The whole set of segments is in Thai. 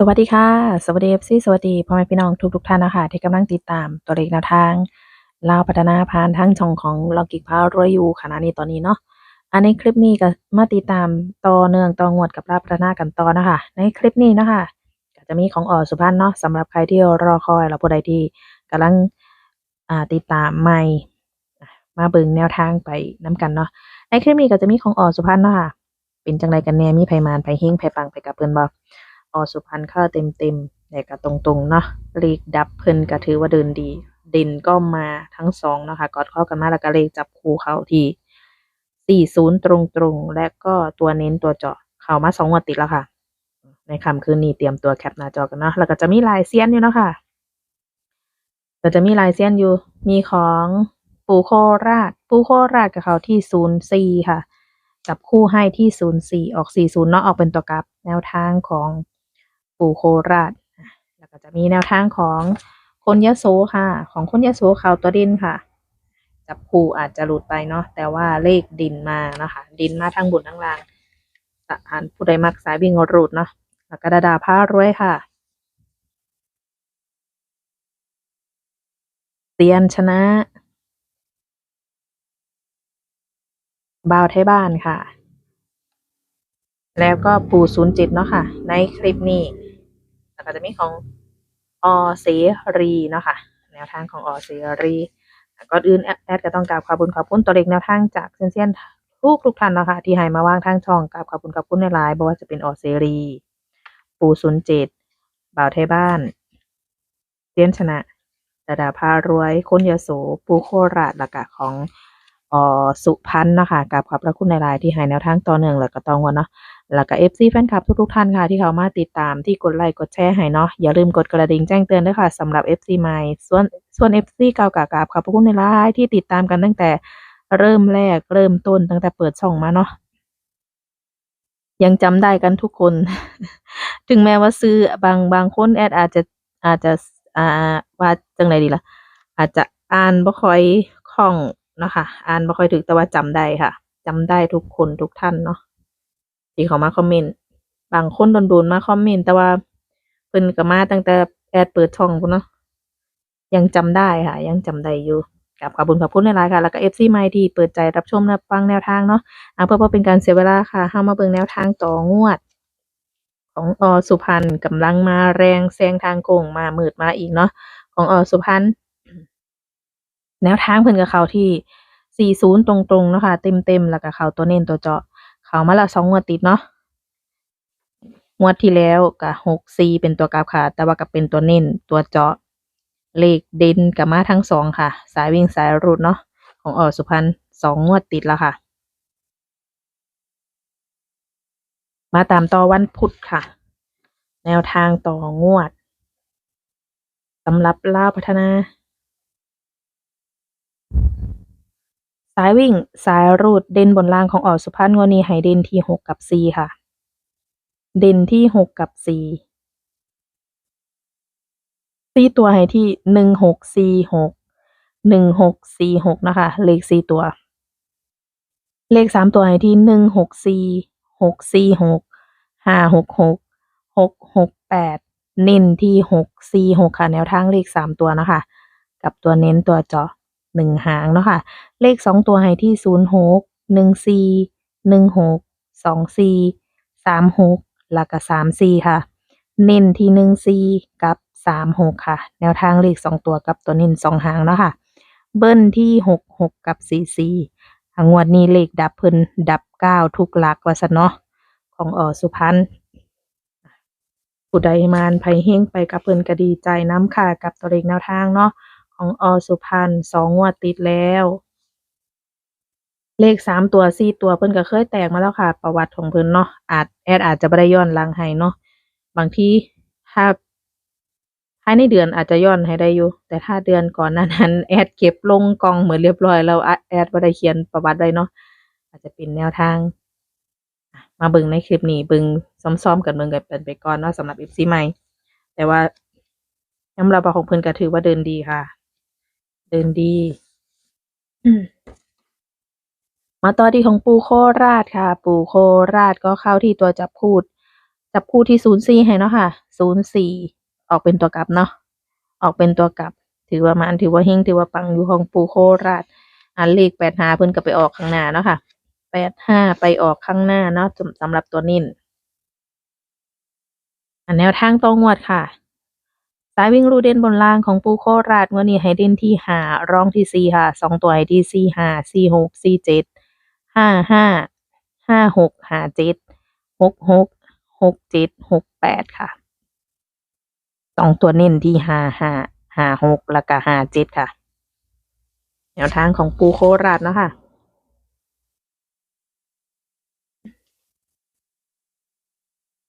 สวัสดีค่ะ สวัสดีเอฟซีสวัสดีพ่อแม่พี่น้องทุกทุกท่านนะคะที่กำลังติดตามตัวเลขแนวทางลาวพัฒนาผ่านทั้งช่องของลอกิกพารวยอยู่ขณะนี้ตอนนี้เนาะอันในคลิปนี้ก็มาติดตามต่อเนื่องต่องวดกับลาวพัฒนากันต่อนะคะ ในคลิปนี้นะคะก็จะมีของออสุพรรณเนาะสำหรับใครที่รอคอยแล้วผู้ใดที่กำลังอ่าติดตามใหม่มาเบิ่งแนวทางไปน้กันเนาะในคลิปนี้ก็จะมีของออสุพรรณเนาะค่ะเป็นจังไรกันแน่มีไผมานไผเฮงไผปังไปกับเพิ่นบอ อสุพรรณค่าเต็มเต็มๆแต่ก็ตรงๆเนาะเลขดับเพิ่นก็ถือว่าเดินดี เด่นก็มาทั้งสองเนาะค่ะกอดเข้ากันมาแล้วก็เลขจับคู่เขาที่ 40 ตรงๆ และก็ตัวเน้นตัวเจาะเข้ามาสองงวดติดแล้วค่ะ ในคำคืนนี้เตรียมตัวแคปหน้าจอกันเนาะแล้วก็จะมีลายเซียนอยู่เนาะค่ะก็จะมีลายเซียนอยู่มีของปูโคราชปูโคราชกับเขาที่04ค่ะ จับคู่ให้ที่04ออก40เนาะออกเป็นตัวกลับแนวทางของ ปู่โคราช แล้วก็จะมีแนวทางของคนยโสค่ะ ของคนยโสเขาตัวดินค่ะ จับคู่อาจจะหลุดไปเนาะ แต่ว่าเลขดินมานะคะ ดินมาทั้งบนทั้งล่างสะานผู้ใดมักสายวิ่งรูดเนาะ แล้วก็ดาดาผ้ารวยค่ะเตียนชนะบ่าวไทยบ้านค่ะ แล้วก็ปูศูนย์จิตเนาะค่ะ ในคลิปนี้ ก็จะมีของอเสรีเนาะค่ะแนวทางของอเสรีก่อนอื่นแอดก็ต้องกราบขอบคุณขอบคุณตัวเลขแนวทางจากเซียนเซียนทุกทุกท่านเนาะค่ะที่ให้มาวางทางช่องกราบขอบคุณขอบคุณในไลน์บ่ว่าจะเป็นอเสรี ปูศูนย์เจ็ดบ่าวไทยบ้านเซียนชนะดาดาพารวยคนยโสปูโคราชล้วก็ของออสุพันธ์เนาะคะกับขอบพระคุณในไลน์ที่ให้แนวทางต่อเนื่องแล้วก็ต้องวันเนาะ แล้วก็ FC แฟนคลับทุกๆท่านค่ะ ที่เขามาติดตามที่กดไลค์กดแชร์ให้เนาะอย่าลืมกดกระดิ่งแจ้งเตือนด้วยค่ะสำหรับ FC ใหม่ส่วนส่วน FC เก่ากับขอบพระคุณในไลน์ที่ติดตามกันตั้งแต่เริ่มแรกเริ่มต้นตั้งแต่เปิดช่องมาเนาะยังจำได้กันทุกคน ถึงแม้ว่าซื้อบางบางคนแอดอาจจะอาจจะอ่าว่าจังไรดีล่ะ อาจจะอ่านบ่ค่อยคล่องเนาะค่ะอ่านบ่ค่อยถึกแต่ว่าจำได้ค่ะจำได้ทุกคนทุกท่านเนาะ ที่เขามาคอมเมนต์บางคนโดนๆมาคอมเมนต์แต่ว่าเพิ่นก็มาตั้งแต่แอดเปิดช่องพุ่นเนาะยังจำได้ค่ะ ยังจำได้อยู่กับขอบคุณขอบคุณหลายค่ะแล้วก็ FC ใหม่ที่เปิดใจรับชมรับฟังแนวทางเนาะอ่าเพื่อบ่เป็นการเสียเวลาค่ะเฮามาเบิ่งแนวทางต่องวด ของอสุพรรณกำลังมาแรงแซงทางโก่งมามืดมาอีกเนาะของอสุพรรณแนวทางเพิ่นกับเขาที่ 40 ตรงๆเนาะค่ะเต็มๆแล้วก็เขาตัวเน้นตัวเจาะ เขามาละสองงวดติดเนาะงวดที่แล้วก็64เป็นตัวกราฟค่ะ แต่ว่าก็เป็นตัวเน้นตัวเจาะ เลขเด่นก็มาทั้งสองค่ะ สายวิ่งสายรูดเนาะของออสุพรรณสองงวดติดแล้วค่ะ มาตามต่อวันพุธค่ะ แนวทางต่องวดสำหรับลาพัฒนา สายวิ่ง สายรูดเด่นบนล่างของออกสุพรรณงวนี้ให้เด่นที่หกกับสี่ค่ะ เด่นที่หกกับสี่สี่ตัวให้ที่หนึ่งหกสี่หกหนึ่งหกสี่หกนะคะ เลขสี่ตัว เลขสามตัวให้ที่หนึ่งหกสี่หกสี่หกห้าหกหกหกหกแปดเน้นที่หกสี่หกค่ะ แนวทางเลขสามตัวนะคะ กับตัวเน้นตัวจาะ หนึ่งหางเนาะค่ะ เลขสองตัวให้ที่ศูนย์หกหนึ่งสี่หนึ่งหกสองสี่สามหกแล้วก็สามสี่ค่ะ เน้นที่หนึ่งสี่กับสามหกค่ะ แนวทางเลขสองตัวกับตัวเน้นสองหางเนาะค่ะ เบิ้ลที่หกหกกับสี่สี่งวดนี้เลขดับเพิ่นดับเก้าทุกหลักว่าซะเนาะของออสุพรรณผู้ใดมานไผเฮงไปกับเพิ่นก็ดีใจน้ำค่ะกับตัวเลขแนวทางเนาะ ของอสุพรรณสองงวดติดแล้ว เลขสามตัวสี่ตัวเพิ่นก็เคยแตกมาแล้วค่ะ ประวัติของเพิ่นเนาะอาจแอดอาจจะบ่ได้ย้อนลังให้เนาะบางทีถ้าภายในเดือนอาจจะย้อนให้ได้อยู่ แต่ถ้าเดือนก่อนน้านั้นแอดเก็บลงกองเหมือนเรียบร้อยแล้วแอดบ่ได้เขียนประวัติไว้เนาะอาจจะเป็นแนวทางมาบิ่งในคลิปนี้บิ่งซ้อมๆกันเบิ่งกันเป็นไปก่อนเนาะสำหรับ FC ใหม่ แต่ว่ายอมรับว่าของเพิ่นก็ถือว่าเดินดีค่ะ เดินดีอืมมาต่อที่ของปูโคราชค่ะ ปูโคราชก็เข้าที่ตัวจับคู่จับคู่ที่ศูนย์สี่ให้เนาะค่ะศูนย์สี่ออกเป็นตัวกลับเนาะออกเป็นตัวกลับ ถือว่ามันถือว่าเฮงถือว่าปังอยู่ของปูโคราชอันเลขแปดห้าเพิ่นก็ไปออกข้างหน้าเนาะค่ะแปดห้าไปออกข้างหน้าเนาะสำสำหรับตัวนิ่นอันแนวทางตรงวดค่ะ สายวิ่งรูเด่นบนล่างของปูโคราชงวันนี้ให้เด่นที่หารองที่สี่ค่ะสองตัวให้ที่สี่ห้าสี่หกสี่เจ็ดห้าห้าห้าหกห้าเจ็ดหกหกหกเจ็ดหกแปดค่ะสองตัวเน้นที่ห้าห้าห้าหกแล้วก็ห้าเจ็ดค่ะ แนวทางของปูโคราชเนาะค่ะ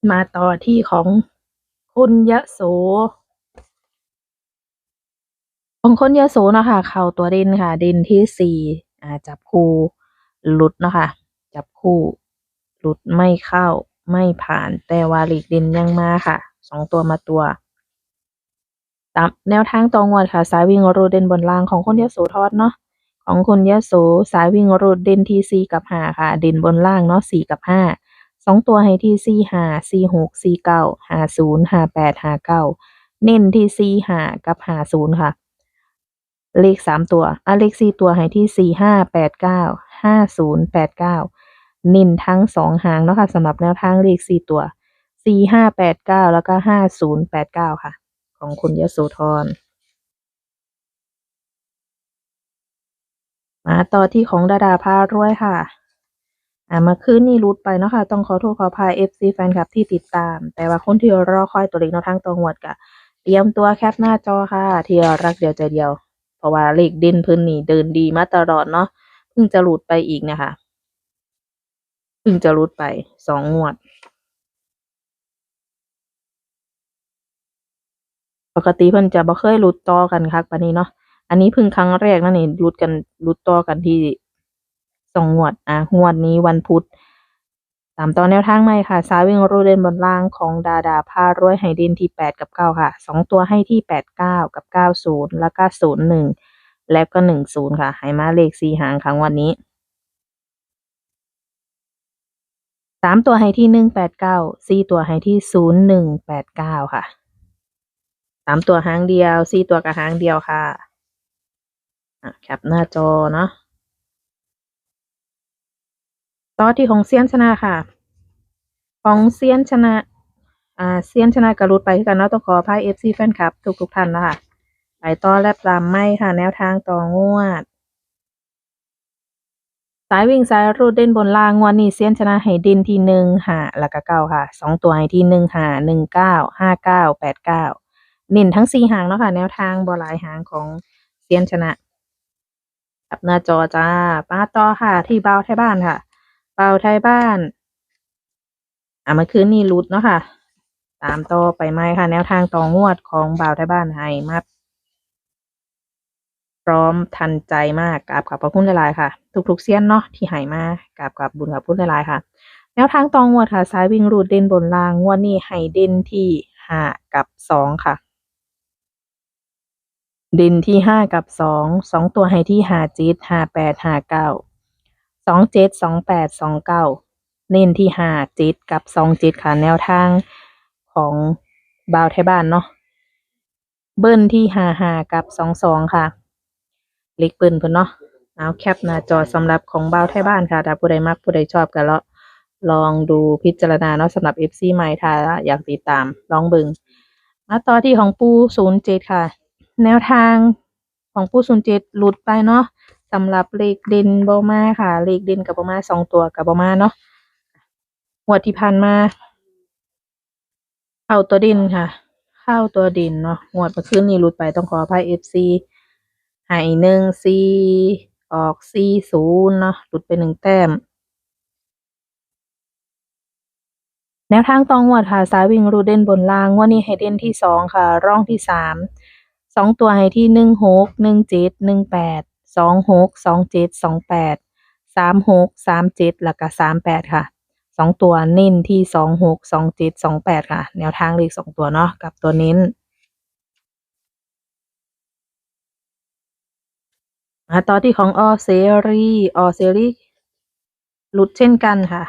มาต่อที่ของคุณยะโส ของคนยโสเนาะค่ะ เข้าตัวเด่นค่ะ เด่นที่สี่อ่าจับคู่หลุดเนาะค่ะ จับคู่หลุดไม่เข้าไม่ผ่าน แต่ว่าหลีกเด่นยังมาค่ะ สองตัวมาตัวตามแนวทางตรงวดค่ะ สายวิ่งรูดเด่นบนล่างของคนยโสทอดเนาะของคนยโสสายวิ่งรูดเด่นที่สี่กับห้าค่ะ เด่นบนล่างเนาะสี่กับห้าสองตัวให้ที่สี่ห้าสี่หกสี่เก้าห้าศูนย์ห้าแปดห้าเก้าเน้นที่สี่ห้ากับห้าศูนย์ค่ะ เลขสามตัวอะเลขสี่ตัวให้ที่สี่ห้าแปดเก้าห้าศูนย์แปดเก้าน้นทั้งสองหางเนาะค่ะสำหรับแนวทางเลขสี่ตัวสี่ห้าแปดเก้าแล้วก็ห้าศูนย์แปดเก้าค่ะ ของคุณยโสธรมาต่อที่ของดาดาพารวยค่ะ อ่ามื่อคืนนี้รุดไปเนาะค่ะ ต้องขอโทษขออภัย FC แฟนคลับที่ติดตาม แต่ว่าคนที่รอคอยตัวเลขแนวทางตรงหวดกะ เตรียมตัวแคปหน้าจอค่ะ ที่รักเดียวใจเดียว เพราะว่าเลขเด่นเพิ่นนี่เดินดีมาตลอดเนาะเพิ่งจะหลุดไปอีกนะคะเพิ่งจะหลุดไปสองงวด ปกติเพิ่นจะบ่เคยหลุดต่อกันคักปานนี้เนาะอันนี้เพิ่งครั้งแรกนั่นนี่หลุดกันหลุดต่อกันที่สองงวดอะงวดนี้วันพุธ ตามต่อแนวทางใหม่ค่ะสายวิ่งรูเด่นบนล่างของดาดาพารวยให้เดนที่แปดกับเก้าค่ะสองตัวให้ที่แปดเก้ากับเก้าศูนย์แล้วก็ศูนย์หนึ่งแล้วก็หนึ่งศูนย์ค่ะให้มาเลขสี่หางครั้งวันนี้สามตัวให้ที่หนึ่งแปดเก้าสี่ตัวให้ที่ศูนย์หนึ่งแปดเก้าค่ะสามตัวหางเดียวสี่ตัวกับหางเดียวค่ะอะแคปหน้าจอเนาะ ต่อที่ของเซียนชนะค่ะ ของเซียนชนะอ่าเซียนชนะกระรุดไปกันเนาะต้องขออภัยเอฟซีแฟนคลับ ทุกทุกท่านนะคะไปต่อและปรามไม่ค่ะ แนวทางต่องวด สายวิ่งสายรูดเด่นบนล่างงวดนี้เซียนชนะให้ด่นที่หนึ่งหาแล้วก็เก้าค่ะสองตัวให้ที่หนึ่งหาหนึ่งเก้าห้าเก้าแปดเก้าเน้นทั้งสี่หางเนาะค่ะ แนวทางบอลายหางของเซียนชนะกับหน้าจอจ้าป้าต่อค่ะที่เบาไทยบ้านค่ะ เบาไทยบ้าน อะเมื่อคืนนี้รุดเนาะค่ะ ตามต่อไปไหมค่ะ แนวทางต่องวดของบ่าวไทยบ้านให้มาพร้อมทันใจมากกราบขอบพระคุณหลายๆค่ะ ทุกๆเซียนเนาะที่ให้มากราบกับบุญกับพุณหลายๆค่ะ แนวทางตองวดค่ะสายวิ่งรูดเด่นบนล่างงวดนี้ให้เด่นที่ห้ากับสองค่ะเด่นที่ห้ากับสองสองตัวให้ที่ห้าเจ็ดห้าแปดห้าเก้า สองเจ็ดสองแปดสองเก้าเน้นที่ห้าเจ็ดกับสองเจ็ดค่ะแนวทางของบาวไทยบ้านเนาะเบิ้ลที่ห้าห้ากับสองสองค่ะเล็กเปิ้นเพิ่นเนาะเอาแคปหน้าจอสำหรับของบาวไทยบ้านค่ะถ้าผู้ใดมักผู้ใดชอบก็เลาะลองดูพิจารณาเนาะสำหรับ FC ใหม่ถ้าอยากติดตามลองเบิงมาต่อที่ของปูศูนย์เจ็ดค่ะ แนวทางของปูศูนย์เจ็ดหลุดไปเนาะ สำหรับเลขเด่นบ่มาค่ะ เลขเด่นกับบ่มาสองตัวกับบ่มาเนาะงวดที่ผ่านมาเข้าตัวเด่นค่ะ เข้าตัวเด่นเนาะงวดเมื่อคืนนี้หลุดไปต้องขออภัย FC ให้หนึ่งสี่ออกสี่ศูนย์เนาะหลุดไปหนึ่งแต้มแนวทางตองวดค่ะสายวิ่งรูเด่นบนล่างงวันนี้ให้เด่นที่สองค่ะ ร่องที่สามสองตัวให้ที่หนึ่งหกหนึ่งเจ็ดหนึ่งแปด สองหกสองเจ็ดสองแปดสามหกสามเจ็ดแล้วก็สามแปดค่ะสองตัวเน้นที่สองหกสองเจ็ดสองแปดค่ะ แนวทางเลขสองตัวเนาะกับตัวเน้นมาต่อที่ของออเซรีออเซรีหลุดเช่นกันค่ะ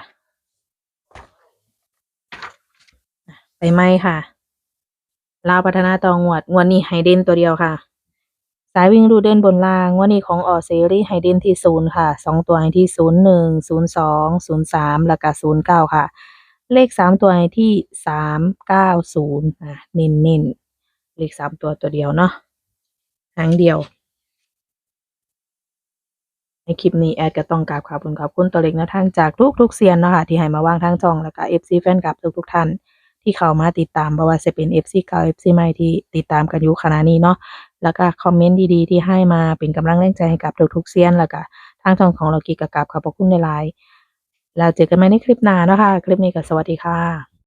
ไปไหมค่ะลาวพัฒนาตองวดงวดนี้ให้เดนตัวเดียวค่ะ สายวิ่งรูดเด่นบนล่างวดนี้ของออเซรีให้เดนที่ศูนย์ค่ะสองตัวให้ที่ศูนย์หนึ่งศูนย์สองศูนย์สามแล้วก็ศูนย์เก้าค่ะ เลขสามตัวให้ที่สามเก้าศูนย์อะเน้นเน้นเลขสามตัวตัวเดียวเนาะหางเดียว ในคลิปนี้แอดก็ต้องกราบขอบคุณขอบคุณตัวเล็กนวทางจากทุกทุกๆเซียนเนาะค่ะที่ให้มาวางทางจองแล้วก็ FC แฟนคลับทุกทุกๆท่าน ที่เข้ามาติดตามบ่ว่าจะเป็น FC เก่า FC ใหม่ที่ติดตามกันอยู่ขณะนี้เนาะแล้วก็คอมเมนต์ดีๆ ที่ให้มาเป็นกำลังแรงใจให้กับทุกๆเซียนแล้วก็ทางช่องของเรากีกกับขอบพระคุณในไลน์แล้วเจอกันใหม่ในคลิปหน้านะคะคลิปนี้ก็สวัสดีค่ะ